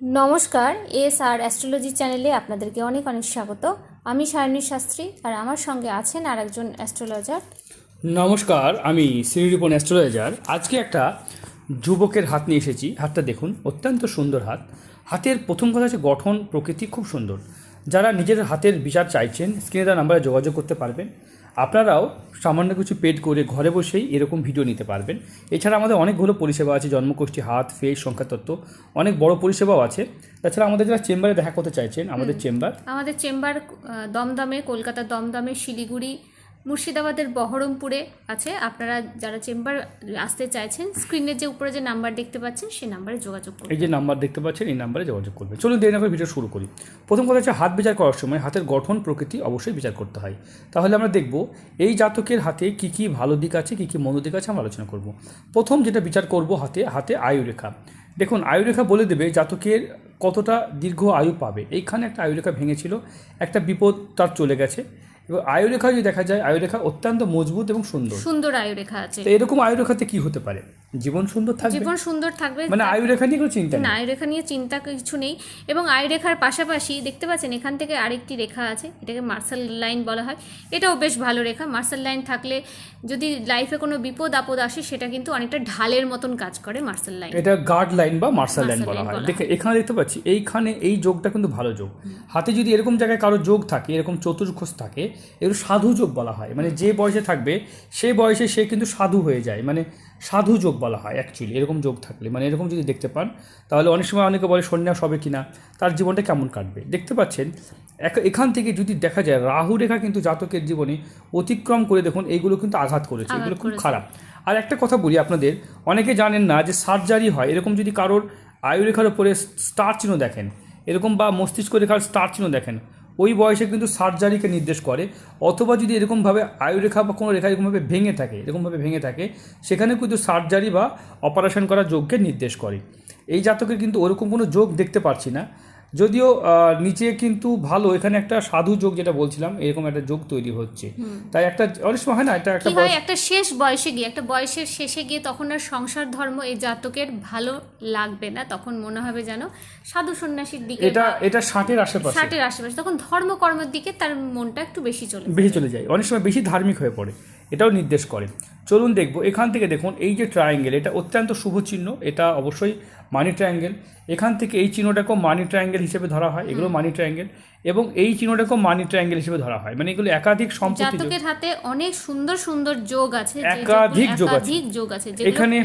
নমস্কার এস আর অ্যাস্ট্রোলজি চ্যানেলে আপনাদেরকে অনেক অনেক স্বাগত। আমি সায়নী শাস্ত্রী আর আমার সঙ্গে আছেন আর একজন অ্যাস্ট্রোলজার। নমস্কার, আমি শ্রীরূপন অ্যাস্ট্রোলজার। আজকে একটা যুবকের হাত নিয়ে এসেছি। হাতটা দেখুন, অত্যন্ত সুন্দর হাত। হাতের প্রথম কথা হচ্ছে গঠন, প্রকৃতি, খুব সুন্দর। যারা নিজের হাতের বিচার চাইছেন স্ক্রিনে দেওয়া নাম্বারে যোগাযোগ করতে পারবেন। আপনারাও সামান্য কিছু পেড করে ঘরে বসেই এরকম ভিডিও নিতে পারবেন। এছাড়া আমাদের অনেকগুলো পরিষেবা আছে জন্মকোষ্ঠী হাত ফেস সংখ্যাতত্ত্ব অনেক বড় পরিষেবাও আছে। তাছাড়া আমাদের যারা চেম্বারে দেখা করতে চাইছেন আমাদের চেম্বার? আমাদের চেম্বার দমদমে কলকাতার দমদমে শিলিগুড়ি মুর্শিদাবাদের বহরমপুরে আছে। আপনারা যারা চেম্বার আসতে চাইছেন স্ক্রিনের যে উপরে যে নাম্বার দেখতে পাচ্ছেন, সেই নাম্বারে যোগাযোগ করুন। এই যে নাম্বার দেখতে পাচ্ছেন, এই নাম্বারে যোগাযোগ করবেন। চলুন দেরি না করে ভিডিও শুরু করি। প্রথম কথা হচ্ছে, হাত বিচার করার সময় হাতের গঠন প্রকৃতি অবশ্যই বিচার করতে হয়। তাহলে আমরা দেখব, এই জাতকের হাতে কি কি ভালো দিক আছে, কি কি মন্দ দিক আছে, আমরা আলোচনা করব। প্রথম যেটা বিচার করব হাতে হাতে আয়ুরেখা দেখুন আয়ুরেখা বলে দেবে জাতকের কতটা দীর্ঘ আয়ু পাবে। এইখানে একটা আয়ুরেখা ভেঙেছিল, একটা বিপদ তার চলে গেছে। এবং আয়ুরেখা যদি দেখা যায় আয়ুরেখা অত্যন্ত মজবুত এবং সুন্দর। সুন্দর আয়ুরেখা আছে। তো এরকম আয়ুরেখাতে কি হতে পারে? জীবন সুন্দর থাকবে? জীবন সুন্দর থাকবে। মানে আয়ুরেখা নিয়ে কোনো চিন্তা না আয়ুরেখা নিয়ে চিন্তা কিছু নেই। এবং আয়ুরেখার পাশাপাশি দেখতে পাচ্ছেন এখান থেকে আরেকটি রেখা আছে এটাকে মার্শাল লাইন বলা হয়। এটাও বেশ ভালো রেখা। মার্শাল লাইন থাকলে যদি লাইফে কোনো বিপদ আপদ আসে সেটা কিন্তু অনেকটা ঢালের মতন কাজ করে মার্শাল লাইন। এটা গার্ড লাইন বা মার্শাল লাইন বলা হয়। দেখে এখানে দেখতে পাচ্ছি এইখানে এই যোগটা কিন্তু ভালো যোগ। হাতে যদি এরকম জায়গায় কারও যোগ থাকে এরকম চতুর্খোষ থাকে এগুলো সাধু যোগ বলা হয়। মানে যে বয়সে থাকবে সেই বয়সে সে কিন্তু সাধু হয়ে যায়। মানে সাধু যোগ বলা হয় অ্যাকচুয়ালি এরকম যোগ থাকলে। মানে এরকম যদি দেখতে পান তাহলে অনেক সময় অনেকে বলে সন্ন্যাস হবে কিনা? তার জীবনটা কেমন কাটবে? দেখতে পাচ্ছেন এক- এখান থেকে যদি দেখা যায় রাহু রেখা কিন্তু জাতকের জীবনে অতিক্রম করে দেখুন এইগুলো কিন্তু আঘাত করেছে এগুলো খুব খারাপ। আর একটা কথা বলি আপনাদের অনেকে জানেন না যে সার্জারি হয় এরকম যদি কারোর আয়ুরেখার উপরে স্টার চিহ্ন দেখেন এরকম বা মস্তিষ্ক রেখার স্টার চিহ্ন দেখেন ওই বয়সে কিন্তু সার্জারিকে নির্দেশ করে। অথবা যদি এরকমভাবে আয়ুরেখা বা কোনো রেখা এরকমভাবে ভেঙে থাকে, এরকমভাবে ভেঙে থাকে, সেখানে কিন্তু সার্জারি বা অপারেশন করা যোগকে নির্দেশ করে। এই জাতকের কিন্তু ওরকম কোনো যোগ দেখতে পারছি না। যদিও নিচে কিন্তু ভালো। এখানে একটা সাধু যোগ যেটা বলছিলাম এরকম একটা যোগ তৈরি হচ্ছে। তাই একটা অনেক সময় হয় না এটা একটা হয় একটা শেষ বয়সে গিয়ে একটা বয়সের শেষে গিয়ে তখন আর সংসার ধর্ম এই জাতকের ভালো লাগবে না। তখন মনে হবে যেন সাধু সন্ন্যাসীর দিকে এটা এটা ষাটের আশেপাশে। ষাটের আশেপাশে। তখন ধর্মকর্মের দিকে তার মনটা একটু বেশি চলে। বেশি চলে যায়। অনেক সময় বেশি ধার্মিক হয়ে পড়ে। এটাও নির্দেশ করে। চলুন দেখব এখান থেকে দেখুন এই যে ট্রায়াঙ্গেল এটা অত্যন্ত শুভ চিহ্ন এটা অবশ্যই মানি ট্রায়াঙ্গেল এখান থেকে এই চিহ্নটাকেও মানি ট্রায়াঙ্গেল হিসেবে ধরা হয় এগুলো মানি ট্রায়াঙ্গেল এবং এই চিহ্নটাকেও মানি ট্রায়াঙ্গেল হিসেবে ধরা হয়। মানে এগুলো একাধিক সম্পত্তি জাতকের হাতে অনেক সুন্দর সুন্দর যোগ আছে একাধিক যোগ আছে। যোগ আছে এখানে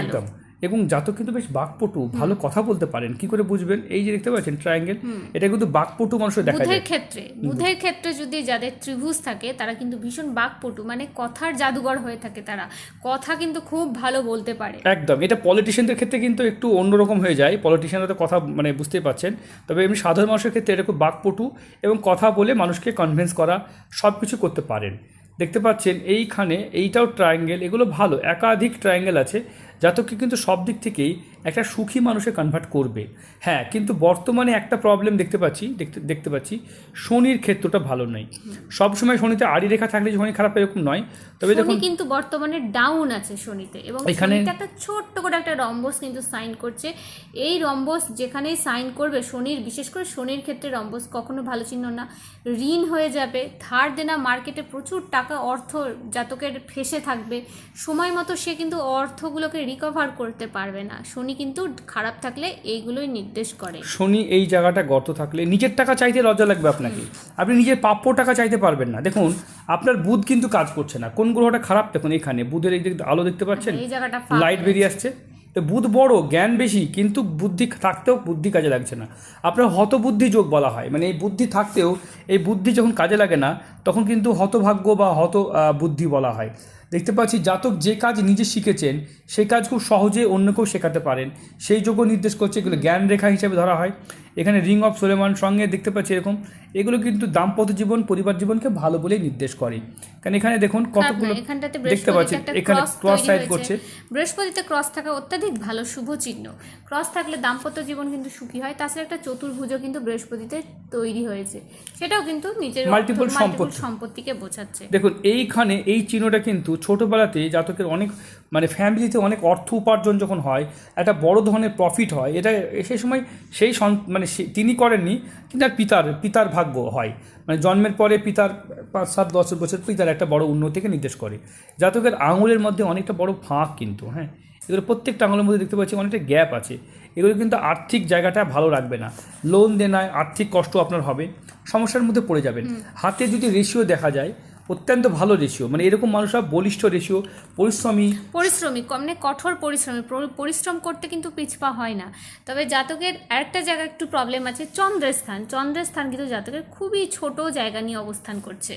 একদম। এবং জাতক কিন্তু বেশ বাকপটু ভালো কথা বলতে পারেন। কি করে বুঝবেন? এই যে দেখতে পাচ্ছেন ট্রায়াঙ্গেল এটা কিন্তু বাকপটু মানুষের দেখা যায়। ক্ষেত্রে বুধের ক্ষেত্রে যদি যাদের ত্রিভুজ থাকে তারা কিন্তু ভীষণ বাকপটু মানে কথার জাদুঘর হয়ে থাকে তারা। কথা কিন্তু খুব ভালো বলতে পারে। একদম এটা পলিটিশিয়ানদের ক্ষেত্রে কিন্তু একটু অন্যরকম হয়ে যায়। পলিটিশিয়ানরা তো কথা মানে বুঝতেই পারছেন তবে এমনি সাধারণ মানুষের ক্ষেত্রে এটা খুব বাকপটু এবং কথা বলে মানুষকে কনভিন্স করা সব কিছু করতে পারেন। দেখতে পাচ্ছেন এইখানে এইটাও ট্রায়াঙ্গেল এগুলো ভালো একাধিক ট্রায়াঙ্গেল আছে। জাতককে কিন্তু সব দিক থেকেই একটা সুখী মানুষে কনভার্ট করবে। হ্যাঁ কিন্তু বর্তমানে একটা প্রবলেম দেখতে পাচ্ছি দেখতে দেখতে পাচ্ছি শনির ক্ষেত্রটা ভালো নয়। সবসময় শনিতে আড়ি রেখা থাকলে শনি খারাপ এরকম নয় তবে দেখুন কিন্তু বর্তমানে ডাউন আছে শনিতে এবং এখানে- একটা ছোট্ট করে একটা রম্বস কিন্তু সাইন করছে। এই রম্বস যেখানেই সাইন করবে শনির বিশেষ করে শনির ক্ষেত্রে রম্বস কখনো ভালো চিহ্ন না। ঋণ হয়ে যাবে ধার দেনা মার্কেটে প্রচুর টাকা অর্থ জাতকের ফেসে থাকবে। সময় মতো সে কিন্তু অর্থগুলোকে রিকভার করতে পারবে না। শনি কিন্তু খারাপ থাকলে এইগুলোই নির্দেশ করে। শনি এই জায়গাটা গর্ত থাকলে নিজের টাকা চাইতে লজ্জা লাগবে আপনাকে। আপনি নিজের প্রাপ্য টাকা চাইতে পারবেন না। দেখুন আপনার বুধ কিন্তু কাজ করছে না। কোন গ্রহটা খারাপ? দেখুন এখানে। বুধের এই দিক আলো দেখতে পাচ্ছেন? এই জায়গাটা লাইট বেরিয়ে আসছে। তো বুধ বড় জ্ঞান বেশি কিন্তু বুদ্ধি থাকতেও বুদ্ধি কাজে লাগছে না। আপনার হতবুদ্ধি যোগ বলা হয়। মানে এই বুদ্ধি থাকতেও এই বুদ্ধি যখন কাজে লাগে না তখন কিন্তু হতভাগ্য বা হত বুদ্ধি বলা হয়। দেখতে পাচ্ছি জাতক যে কাজ নিজে শিখেছেন সেই কাজ খুব সহজে অন্যকেও শেখাতে পারেন। সেই যোগ্য নির্দেশ করছে এগুলো জ্ঞান রেখা হিসেবে ধরা হয়। এখানে রিং অফ সোলেমান সঙ্গে দেখতে পাচ্ছি এরকম। এগুলো কিন্তু দাম্পত্য জীবন পরিবার জীবনকে ভালো বলেই নির্দেশ করে। কারণ এখানে দেখুন কতগুলো দেখতে একটা এখানে ক্রস সাইড করছে। বৃহস্পতিতে ক্রস থাকা অত্যাধিক ভালো শুভ চিহ্ন। ক্রস থাকলে দাম্পত্য জীবন কিন্তু সুখী হয়। তাছাড়া একটা চতুর্ভুজও কিন্তু বৃহস্পতিতে তৈরি হয়েছে। সেটাও কিন্তু নিজের অর্থ- সম্পত্তিকে বোঝাচ্ছে। দেখুন এইখানে এই চিহ্নটা কিন্তু ছোটোবেলাতে জাতকের অনেক মানে ফ্যামিলিতে অনেক অর্থ উপার্জন যখন হয় একটা বড় ধরনের প্রফিট হয় এটা সেই সময় সেই সন- মানে সে- তিনি করেননি কিন্তু তার পিতার পিতার ভাগ্য হয়। মানে জন্মের পরে পিতার পাঁচ সাত দশ বছর পিতার একটা বড় উন্নতিকে নির্দেশ করে। জাতকের আঙুলের মধ্যে অনেকটা বড় ফাঁক কিন্তু হ্যাঁ? এগুলো প্রত্যেকটা আঙুলের মধ্যে দেখতে পাচ্ছি অনেকটা গ্যাপ আছে। এগুলো কিন্তু আর্থিক জায়গাটা ভালো রাখবে না। লোন দেনায় আর্থিক কষ্ট আপনার হবে সমস্যার মধ্যে পড়ে যাবেন। হাতে যদি রেশিও দেখা যায় অত্যন্ত ভালো রেশিও মানে এরকম মানুষরা বলিষ্ঠ রেশিও পরিশ্রমী। পরিশ্রমী মানে কঠোর পরিশ্রমী পরিশ্রম করতে কিন্তু পিছপা হয় না। তবে জাতকের আরেকটা জায়গা একটু প্রবলেম আছে চন্দ্রের স্থান চন্দ্রের স্থান কিন্তু জাতকের খুবই ছোট জায়গা নিয়ে অবস্থান করছে।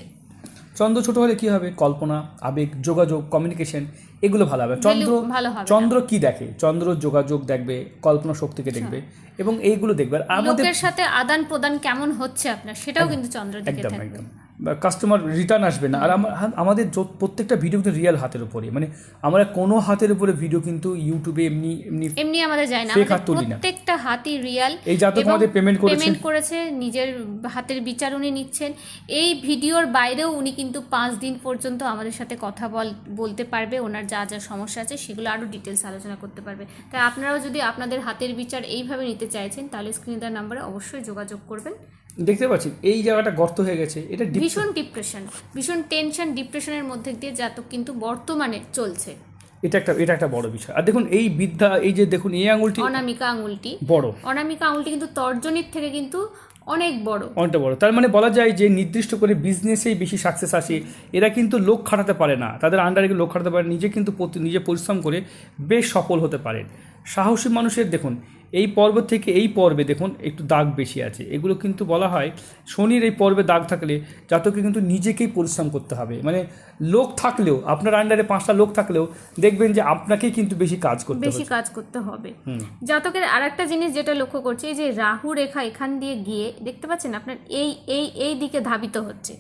চন্দ্র ছোট হলে কি হবে? কল্পনা আবেগ যোগাযোগ কমিউনিকেশন এগুলো ভালো হবে। চন্দ্র ভালো হবে চন্দ্র কি দেখে? চন্দ্র যোগাযোগ দেখবে কল্পনা শক্তিকে দেখবে এবং এইগুলো দেখবে। আর আমাদের সাথে আদান প্রদান কেমন হচ্ছে আপনার? সেটাও কিন্তু চন্দ্র দিকে একদম একদম। কাস্টমার রিটার্ন আসবে না। আর আমার আমাদের প্রত্যেকটা ভিডিও কিন্তু রিয়েল হাতের উপরে মানে আমরা কোনো হাতের উপরে ভিডিও কিন্তু ইউটিউবে এমনি এমনি এমনি আমাদের যায় না। প্রত্যেকটা হাতই রিয়াল এই জাতক আমাদের payment করেছেন। পেমেন্ট করেছে নিজের হাতের বিচার উনি নিচ্ছেন। এই ভিডিওর বাইরেও উনি কিন্তু পাঁচ দিন পর্যন্ত আমাদের সাথে কথা বল বলতে পারবে। ওনার যা যা সমস্যা আছে সেগুলো আরও ডিটেলস আলোচনা করতে পারবে। তাই আপনারাও যদি আপনাদের হাতের বিচার এইভাবে নিতে চাইছেন তাহলে স্ক্রিনে দেওয়ার নাম্বারে অবশ্যই যোগাযোগ করবেন। দেখতে পাচ্ছি এই জায়গাটা গর্ত হয়ে গেছে এটা ভীষণ ডিপ্রেশন ভীষণ টেনশন ডিপ্রেশনের মধ্যে দিয়ে জাতক কিন্তু বর্তমানে চলছে। এটা একটা এটা একটা বড় বিষয়। আর দেখুন এই বিদ্যা এই যে দেখুন এই আঙুলটি অনামিকা আঙুলটি। বড়। অনামিকা আঙুলটি কিন্তু তর্জনীর থেকে কিন্তু অনেক বড়। অনেকটা বড়। তার মানে বলা যায় যে নির্দিষ্ট করে বিজনেসেই বেশি সাকসেস আসে এরা কিন্তু লোক খাটাতে পারে না। তাদের আন্ডারে লোক খাটাতে পারে নিজে কিন্তু নিজে পরিশ্রম করে বেশ সফল হতে পারেন সাহসী মানুষের দেখুন এই পর্ব থেকে এই পর্বে দেখুন একটু দাগ বেশি আছে। এগুলো কিন্তু বলা হয় শনির এই পর্বে দাগ থাকলে জাতকে কিন্তু নিজেকেই পরিশ্রম করতে হবে। মানে লোক থাকলেও আপনার আন্ডারে পাঁচটা লোক থাকলেও দেখবেন যে আপনাকেই কিন্তু বেশি কাজ করতে বেশি কাজ করতে হবে। জাতকের আর একটা জিনিস যেটা লক্ষ্য করছে এই যে রাহু রেখা এখান দিয়ে গিয়ে দেখতে পাচ্ছেন আপনার এই এই এই দিকে ধাবিত হচ্ছে।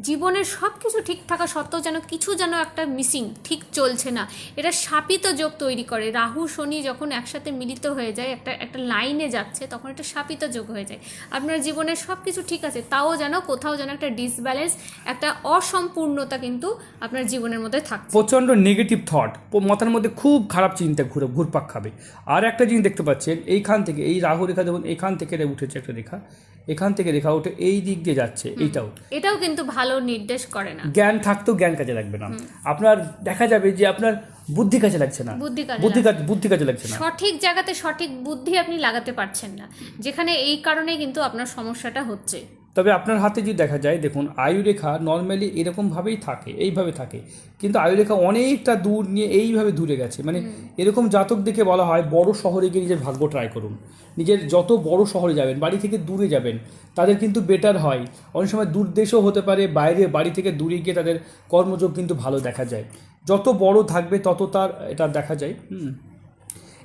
জীবনের সব কিছু ঠিক থাকা সত্ত্বেও যেন কিছু যেন একটা মিসিং ঠিক চলছে না। এটা শাপিত যোগ তৈরি করে। রাহু, শনি যখন একসাথে মিলিত হয়ে যায়, একটা একটা লাইনে যাচ্ছে, তখন একটা শাপিত যোগ হয়ে যায়। আপনার জীবনের সব কিছু ঠিক আছে, তাও যেন কোথাও যেন একটা ডিসব্যালেন্স একটা অসম্পূর্ণতা কিন্তু আপনার জীবনের মধ্যে থাকছে। প্রচণ্ড নেগেটিভ থট মাথার মধ্যে খুব খারাপ চিন্তা ঘুরে, ঘুরপাক খাবে। আর একটা জিনিস দেখতে পাচ্ছেন, এইখান থেকে, এই রাহু রেখা দেখুন এখান থেকে উঠেছে একটা রেখা। এখান থেকে রেখা উঠে এই দিক দিয়ে যাচ্ছে এইটাও এটাও কিন্তু ভালো নির্দেশ করে না। জ্ঞান থাকতেও জ্ঞান কাজে লাগবে না। আপনার দেখা যাবে যে আপনার বুদ্ধি কাজে লাগছে না। বুদ্ধি বুদ্ধি কাজ বুদ্ধি কাজে লাগছে না। সঠিক জায়গাতে সঠিক বুদ্ধি আপনি লাগাতে পারছেন না। যেখানে এই কারণে কিন্তু আপনার সমস্যাটা হচ্ছে। তবে আপনার হাতে যদি দেখা যায় দেখুন আয়ুরেখা নর্মালি এরকমভাবেই থাকে এইভাবে থাকে। কিন্তু আয়ুরেখা অনেকটা দূর নিয়ে এইভাবে দূরে গেছে। মানে এরকম জাতক দেখে বলা হয় বড় শহরে গিয়ে নিজের ভাগ্য ট্রাই করুন। নিজের যত বড় শহরে যাবেন বাড়ি থেকে দূরে যাবেন তাদের কিন্তু বেটার হয়। অনেক সময় দূর দেশও হতে পারে বাইরে বাড়ি থেকে দূরে গিয়ে তাদের কর্মযোগ কিন্তু ভালো দেখা যায়। যত বড় থাকবে তত তার এটা দেখা যায় হুম।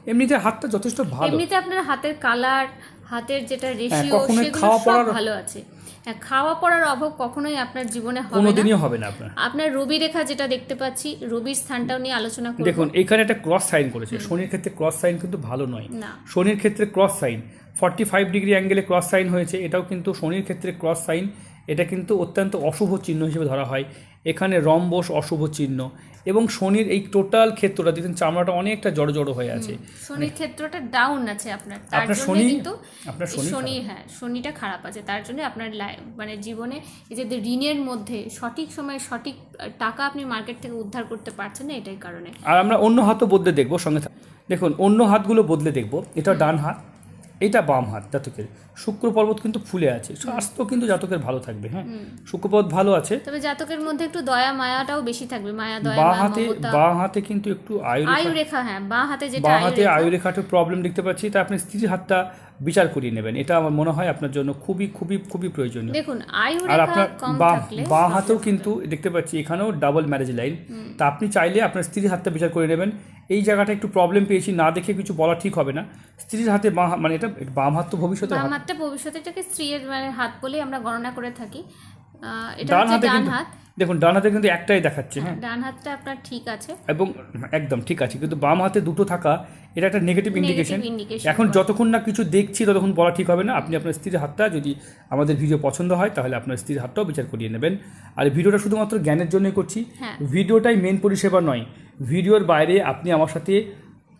এমনিতে হাতটা যথেষ্ট ভালো। এমনিতে আপনার হাতের কালার হাতের যেটা রেশিও হ্যাঁ, সেগুলো খাওয়া সব ভালো আছে। হ্যাঁ খাওয়া পড়ার অভাব কখনোই আপনার জীবনে হবে না। কোনোদিনই হবে না আপনার। আপনার রবি রেখা যেটা দেখতে পাচ্ছি রবির স্থানটাও নিয়ে আলোচনা করব। দেখুন এখানে একটা ক্রস সাইন করেছে। শনির ক্ষেত্রে ক্রস সাইন কিন্তু ভালো নয়। না। শনির ক্ষেত্রে cross sign forty five degree অ্যাঙ্গেলে ক্রস সাইন হয়েছে। এটাও কিন্তু শনির ক্ষেত্রে ক্রস সাইন এটা কিন্তু অত্যন্ত অশুভ চিহ্ন হিসেবে ধরা হয়। এখানে রম্বস অশুভ চিহ্ন এবং শনির এই টোটাল ক্ষেত্রটা দেখুন চামড়াটা অনেকটা জড়ো জড়ো হয়ে আছে। শনির ক্ষেত্রটা ডাউন আছে আপনার। তার আপনার জন্য শনি- কিন্তু আপনার শনি শনি হ্যাঁ শনিটা খারাপ আছে। তার জন্য আপনার মানে জীবনে এই যে ঋণের মধ্যে সঠিক সময়ে সঠিক টাকা আপনি মার্কেট থেকে উদ্ধার করতে পারছেন না এটাই কারণে। আর আমরা অন্য হাতও বদলে দেখব সঙ্গে দেখুন অন্য হাতগুলো বদলে দেখব। এটা ডান হাত। এটা বাম হাত জাতকের। শুক্র পর্বত কিন্তু ফুলে আছে স্বাস্থ্য কিন্তু জাতকের ভালো থাকবে হ্যাঁ? শুক্র পর্বত ভালো আছে। তবে জাতকের মধ্যে একটু দয়া মায়াটাও বেশি থাকবে মায়া দয়া বাম হাতে বাম হাতে কিন্তু একটু আয়ু আয়ু রেখা হ্যাঁ বাঁ হাতে যেটা বা আয়ু হাতে রেখা, আয়ু রেখাটা প্রবলেম দেখতে পাচ্ছি তা আপনি স্ত্রীর হাতটা বিচার করিয়ে নেবেন। এটা আমার মনে হয় আপনার জন্য খুবই খুবই খুবই প্রয়োজনীয়। দেখুন আর আপনার কম বা থাকলে বা হাতেও কিন্তু দেখতে পাচ্ছি এখানেও ডাবল ম্যারেজ লাইন তা আপনি চাইলে আপনার স্ত্রীর হাতটা বিচার করে নেবেন। এই জায়গাটা একটু প্রবলেম পেয়েছি না দেখে কিছু বলা ঠিক হবে না। স্ত্রীর হাতে বাঁ মানে এটা বাম হাত তো ভবিষ্যতে বাম হাত হাতটা ভবিষ্যতে এটাকে স্ত্রীর মানে হাত বলেই আমরা গণনা করে থাকি। এটা ডান হাত। দেখুন ডান হাতে কিন্তু একটাই দেখাচ্ছে হ্যাঁ। ডান হাতটা আপনার ঠিক আছে। এবং একদম ঠিক আছে কিন্তু বাম হাতে দুটো থাকা এটা একটা নেগেটিভ ইন্ডিকেশন এখন যতক্ষণ না কিছু দেখছি ততক্ষণ বলা ঠিক হবে না। আপনি আপনার স্ত্রীর হাতটা যদি আমাদের ভিডিও পছন্দ হয় তাহলে আপনার স্ত্রীর হাতটাও বিচার করিয়ে নেবেন। আর ভিডিওটা শুধুমাত্র জ্ঞানের জন্যই করছি। হ্যাঁ। ভিডিওটাই মেন পরিষেবা নয় ভিডিওর বাইরে আপনি আমার সাথে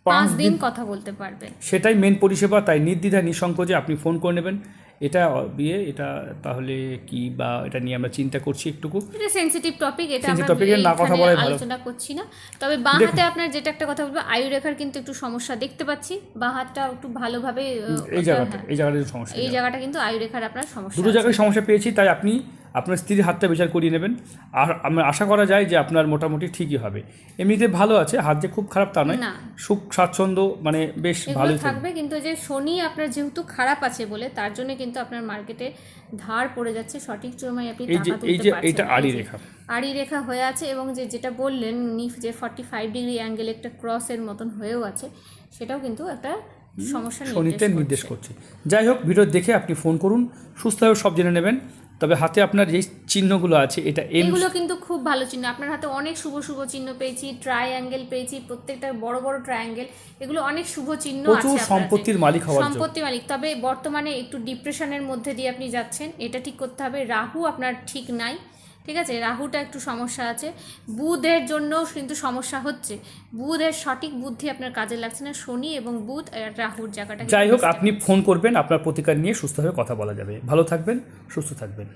পাঁচ দিন কথা বলতে পারবেন। সেটাই মেন পরিষেবা তাই নির্দ্বিধা নিঃসংকোচে আপনি ফোন করে নেবেন। এটা বিয়ে এটা তাহলে কি বা এটা নিয়ে আমরা চিন্তা করছি একটুকু। এটা সেনসিটিভ টপিক এটা আমরা টপিকে না কথা বলে বলাই ভালো। আলোচনা করছি না। তবে বাঁ হাতে আপনার যেটা একটা কথা বলব আয়ু রেখার কিন্তু একটু সমস্যা দেখতে পাচ্ছি। বাঁ হাতটা একটু ভালোভাবে এই জায়গাটা হ্যাঁ, এই জায়গাটা সমস্যা এই জায়গাটা কিন্তু আয়ু রেখার আপনার সমস্যা দুটো জায়গায় সমস্যা পেয়েছি তাই আপনি আপনার স্ত্রীর হাতটা বিচার করিয়ে নেবেন। আর আমরা আশা করা যায় যে আপনার মোটামুটি ঠিকই হবে। এমনিতে ভালো আছে হাত যে খুব খারাপ তা নয়। সুখ স্বাচ্ছন্দ্য মানে বেশ ভালো থাকবে কিন্তু যে শনি আপনার যেহেতু খারাপ আছে বলে তার জন্য কিন্তু আপনার মার্কেটে ধার পড়ে যাচ্ছে। সঠিক সময় আপনি এই যে এই যে না। আড়ি রেখা। আড়ি রেখা হয়ে আছে এবং যে যেটা বললেন নিফ যে ফর্টি ফাইভ ডিগ্রি অ্যাঙ্গেল একটা ক্রসের মতন হয়েও আছে সেটাও কিন্তু একটা সমস্যা শনিতে নির্দেশ। করছে। যাই হোক ভিডিও দেখে আপনি ফোন করুন। সুস্থভাবে সব জেনে নেবেন। তবে হাতে আপনার যে চিহ্নগুলো আছে এটা এম এগুলো কিন্তু খুব ভালো চিহ্ন। আপনার হাতে অনেক শুভ শুভ চিহ্ন পেয়েছি ট্রায়াঙ্গেল পেয়েছি প্রত্যেকটা বড় বড় ট্রায়াঙ্গেল এগুলো অনেক শুভ চিহ্ন আছে প্রচুর সম্পত্তির মালিক হওয়ার জন্য। সম্পত্তি মালিক। তবে বর্তমানে একটু ডিপ্রেশনের মধ্যে দিয়ে আপনি যাচ্ছেন। এটা ঠিক করতে হবে। রাহু আপনার ঠিক নাই। ঠিক আছে? রাহুটা একটু সমস্যা আছে। বুধের জন্য কিন্তু সমস্যা হচ্ছে। বুধের সঠিক বুদ্ধি আপনার কাজে লাগছে না। শনি এবং বুধ আর রাহুর জায়গাটা যাই হোক আপনি ফোন করবেন আপনার প্রতিকার নিয়ে সুস্থভাবে কথা বলা যাবে। ভালো থাকবেন সুস্থ থাকবেন।